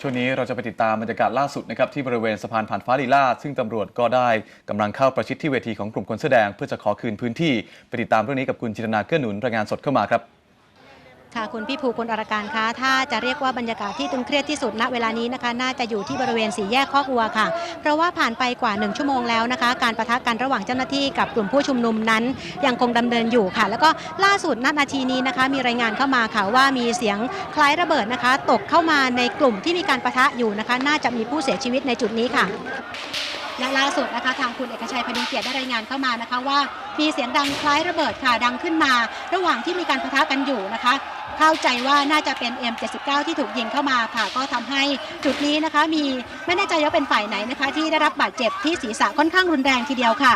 ช่วงนี้เราจะไปติดตามบรรยากาศล่าสุดนะครับที่บริเวณสะพานผ่านฟ้าลีลาซึ่งตำรวจก็ได้กำลังเข้าประชิดที่เวทีของกลุ่มคนเสื้อแดง เพื่อจะขอคืนพื้นที่ไปติดตามเรื่องนี้กับคุณจินนาเกื้อหนุนรายงานสดเข้ามาครับ ค่ะคุณพี่ภูคุณอรการคะถ้าจะเรียกว่าบรรยากาศที่ตึงเครียดที่สุดณเวลานี้นะคะ น่าจะอยู่ที่บริเวณสี่แยกคอกัวค่ะ เพราะว่าผ่านไปกว่า 1 ชั่วโมงแล้วนะคะ การประทะกันระหว่างเจ้าหน้าที่กับกลุ่มผู้ชุมนุมนั้น ยังคงดำเนินอยู่ค่ะ แล้วก็ล่าสุดณนาทีนี้นะคะ มีรายงานเข้ามาค่ะว่ามีเสียงคล้ายระเบิดนะคะ ตกเข้ามาในกลุ่มที่มีการประทะอยู่นะคะ น่าจะมีผู้เสียชีวิตในจุดนี้ค่ะ และล่าสุดนะคะทางคุณเอกชัยพดุงเกียรติได้รายงานเข้ามานะคะว่า มีเสียงดังคล้ายระเบิดค่ะดังขึ้นมา ระหว่างที่มีการปะทะกันอยู่นะคะ เข้าใจว่าน่าจะเป็น M79 ที่ถูกยิงเข้ามาค่ะ ก็ทำให้จุดนี้นะคะ มีไม่แน่ใจว่าเป็นฝ่ายไหนนะคะ ที่ได้รับบาดเจ็บที่ศีรษะค่อนข้างรุนแรงทีเดียวค่ะ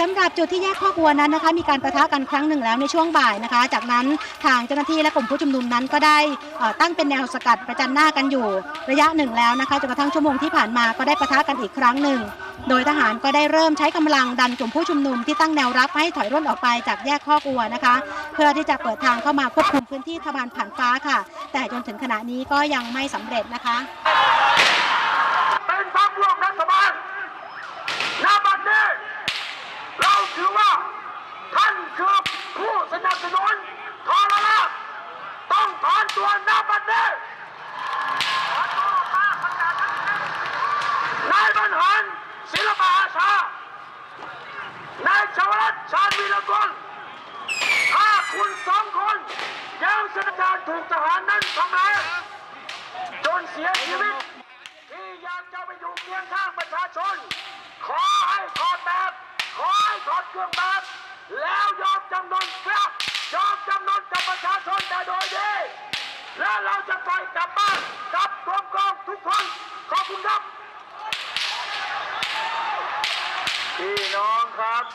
สำหรับจุดที่แยกข้อกวัวนั้นนะคะ มีการประทะกันครั้งหนึ่งแล้วในช่วงบ่ายนะคะ จากนั้นทางเจ้าหน้าที่และกลุ่มผู้ชุมนุมนั้นก็ได้ตั้งเป็นแนวสกัดประจันหน้ากันอยู่ ระยะหนึ่งแล้วนะคะจนกระทั่งชั่วโมงที่ผ่านมาก็ได้ประทะกันอีกครั้งหนึ่ง โดยทหารก็ได้เริ่มใช้กำลังดันกลุ่มผู้ชุมนุมที่ตั้งแนวรับให้ถอยร่นออกไปจากแยกข้อกัวนะคะ เพื่อที่จะเปิดทางเข้ามาควบคุมพื้นที่ทบานผ่านฟ้าค่ะ แต่จนถึงขณะนี้ก็ยังไม่สำเร็จนะคะเป็นพรรคร่วมรัฐบาลณบัดนี้เราถือว่าท่านคือผู้สนับสนุนทรราชต้องถอนตัวณบัดนี้ถอนตัวออกมาประกาศทันทีนายบรรหาร ศิลปอาชานายชวรัตชาญวีรกุลถ้าคุณสองคนยังสนับสนุนถูกทหารนั้นทำร้ายจนเสียชีวิต ที่อยากจะไปอยู่เคียงข้างประชาชน ขอให้ถอดแบบขอให้ถอดเครื่องแบบแล้วยอมจำนนครับยอมจำนนกับประชาชนแต่โดยดีและเราจะไปกลับบ้านกับกองกองทุกคน ขอบคุณครับ พี่ นะครับ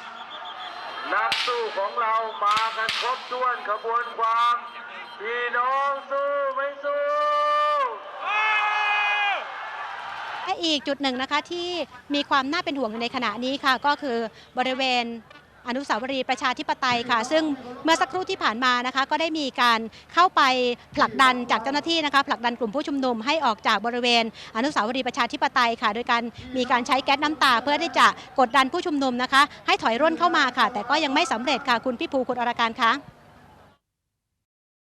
นักสู้ของเรามากันครบถ้วนขบวนความ พี่น้องสู้ไม่สู้และอีกจุดหนึ่งนะคะที่มีความน่าเป็นห่วงในขณะนี้ค่ะ ก็คือบริเวณ อนุสาวรีย์ประชาธิปไตยค่ะ ซึ่งเมื่อสักครู่ที่ผ่านมานะคะ ก็ได้มีการเข้าไปผลักดันจากเจ้าหน้าที่นะคะผลักดันกลุ่มผู้ชุมนุมให้ออกจากบริเวณ อนุสาวรีย์ประชาธิปไตยค่ะ โดยการมีการใช้แก๊สน้ำตา เพื่อที่จะกดดันผู้ชุมนุมนะคะ ให้ถอยร่นเข้ามาค่ะ แต่ก็ยังไม่สำเร็จค่ะคุณพี่ภูคุณอรการคะ